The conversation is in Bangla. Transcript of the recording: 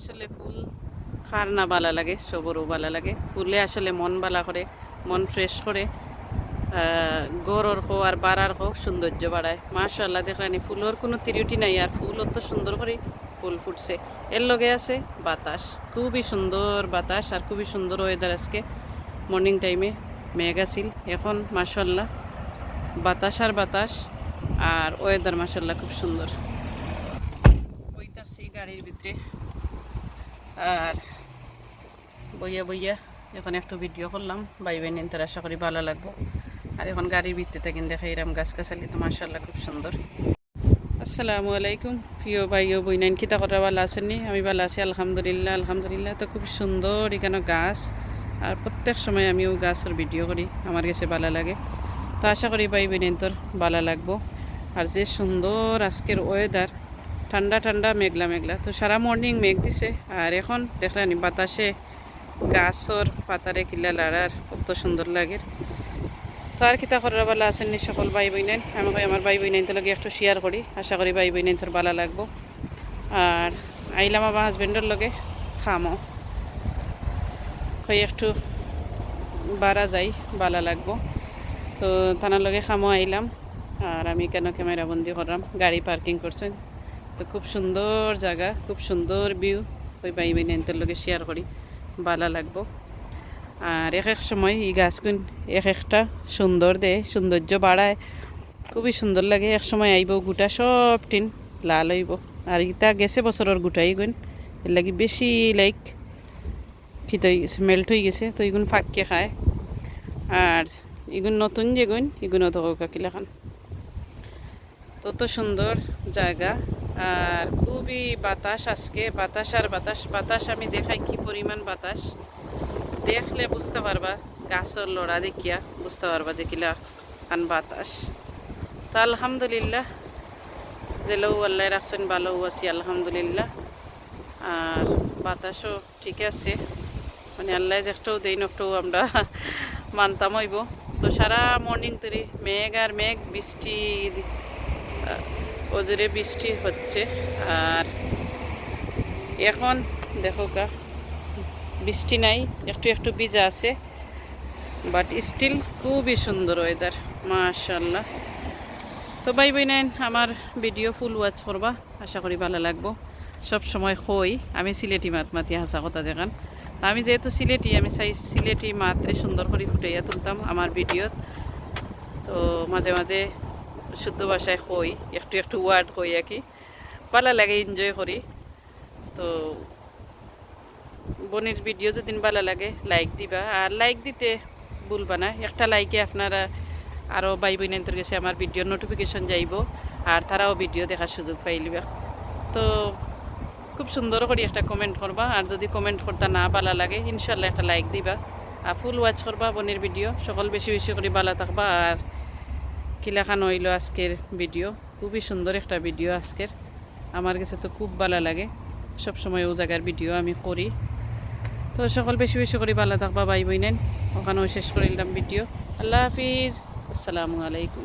আসলে ফুল খার না ভালো লাগে, সবরও ভালো লাগে। ফুলে আসলে মন ভালো করে, মন ফ্রেশ করে গরর খো আর বাড়ার খো সৌন্দর্য বাড়ায়। মাশাল্লাহ দেখলানি ফুলের কোনো তিরিউটি নাই, আর ফুল অত সুন্দর করে ফুল ফুটছে। এর লগে আছে বাতাস, খুবই সুন্দর বাতাস, আর খুবই সুন্দর ওয়েদার আজকে। মর্নিং টাইমে মেঘ আছিল এখন মাশাল্লাহ বাতাস আর বাতাস, আর ওয়েদার মাশাল্লাহ খুব সুন্দর। বইতাছি গাড়ির ভিতরে। আর বইয়া বইয়া এখন একটু ভিডিও করলাম বাই বাই নিন তার আশা করি ভালো লাগবো। আর এখন গাড়ির ভিত্তিতে কিন্তু দেখা এরম গাছ গাছালি তো মার্শাল্লাহ খুব সুন্দর। আসসালামু আলাইকুম, প্রিয় ভাই ও বইনাইন খিতা করা ভালো আছেননি আমি ভালো আছি, আলহামদুলিল্লাহ আলহামদুলিল্লাহ, তো খুব সুন্দর এখানে গাছ। আর প্রত্যেক সময় আমিও গাছের ভিডিও করি, আমার কাছে ভালো লাগে। তো আশা করি ভাই বোনেন তোর ভালো লাগবো। আর যে সুন্দর আজকের ওয়েদার ঠান্ডা ঠান্ডা মেঘলা মেঘলা। তো সারা মর্নিং মেঘ দিছে। আর এখন দেখলানি বাতাসে গাছর পাতারে কিলা লাড়ার কত সুন্দর লাগে। তো আর কিতা করার বালা আছেন নি সকল ভাই বইনেন আমাকে আমার ভাই বইনেন তো লগে একটু শেয়ার করি আশা করি ভাই বইনেন তোর বালা লাগবো। আর আইলাম আমার হাজবেন্ডের লগে খামো। খাই একটু বাড়া যাই, বালা লাগবো। তো থানার লগে খামো আইলাম আর আমি কেন ক্যামেরা বন্দি করলাম গাড়ি পার্কিং করছেন তো খুব সুন্দর জায়গা, খুব সুন্দর ভিউ ওই বাই ভাই বইনেনদের লগে শেয়ার করি, ভালো লাগবো। আর এক এক সময় এই গাছগুন এক একটা সুন্দর দেয় সৌন্দর্য বাড়ায়। খুবই সুন্দর লাগে, এক সময় আইব গোটা সব টিন, লাল হইব। আর ইতা গেছে বছরের গোটাই গুণ এর লাগি বেশি লাইক ফিত হয়ে গেছে মেল্ট হয়ে গেছে, তো এগুন ফাঁককে খায়। আর এগুন নতুন যে গুণ এগুন অত কাকিলা খান তত সুন্দর জায়গা। আর খুবই বাতাস আজকে, বাতাস আর বাতাস বাতাস আমি দেখাই কি পরিমাণ বাতাস। দেখলে বুঝতে পারবা, গাছের লড়া দেখিয়া বুঝতে পারবা যে কিলা কান বাতাস। তো আলহামদুলিল্লাহ লৌ আল্লাহ রাখছেন ভালো আছি, আলহামদুলিল্লাহ। আর বাতাসও ঠিক আছে। মানে আল্লাহ যেটাও দেই নটাও আমরা মানতাম হইব। তো সারা মর্নিং তৈরি, মেঘ আর মেঘ, বৃষ্টি ওজোরে বৃষ্টি হচ্ছে, আর এখন দেখো কা বৃষ্টি নাই, একটু একটু ভিজা আছে বাট স্টিল খুবই সুন্দর ওয়েদার মাশাল্লাহ তো ভাই বই নাইন আমার ভিডিও ফুল ওয়াচ করবা, আশা করি ভালো লাগবো। সব সময় কই আমি সিলেটি মাত মাতি হাসা কথা দেখান। আমি যেহেতু সিলেটি, আমি চাই সিলেটি মাত্রে সুন্দর করে ফুটাইয়া তুলতাম আমার ভিডিওত তো মাঝে মাঝে শুদ্ধ ভাষায় কই একটু একটু ওয়ার্ড কই আর কি। ভালো লাগে এনজয় করি। তো বোনের ভিডিও যদি ভালো লাগে লাইক দিবা। আর লাইক দিতে ভুলবা না। একটা লাইকে আপনারা আরও ভাই বোনের কাছে আমার ভিডিওর নোটিফিকেশন যাইব, আর তারাও ভিডিও দেখার সুযোগ পাইলিবা তো খুব সুন্দর করে একটা কমেন্ট করবা। আর যদি কমেন্ট করতে না ভালো লাগে ইনশাল্লাহ একটা লাইক দিবা। আর ফুল ওয়াচ করবা বোনের ভিডিও সকল বেশি বেশি করে ভালো থাকবা। আর কিলাখান হইল আজকের ভিডিও খুবই সুন্দর একটা ভিডিও আজকের। আমার কাছে তো খুব ভালো লাগে। সব সময় ও জায়গার ভিডিও আমি করি। তো সকল বেশি বেশি করে ভালো থাকবা ভাই বইনেন ওখানেও শেষ করে নিলাম ভিডিও আল্লাহ হাফিজ। আসসালামু আলাইকুম।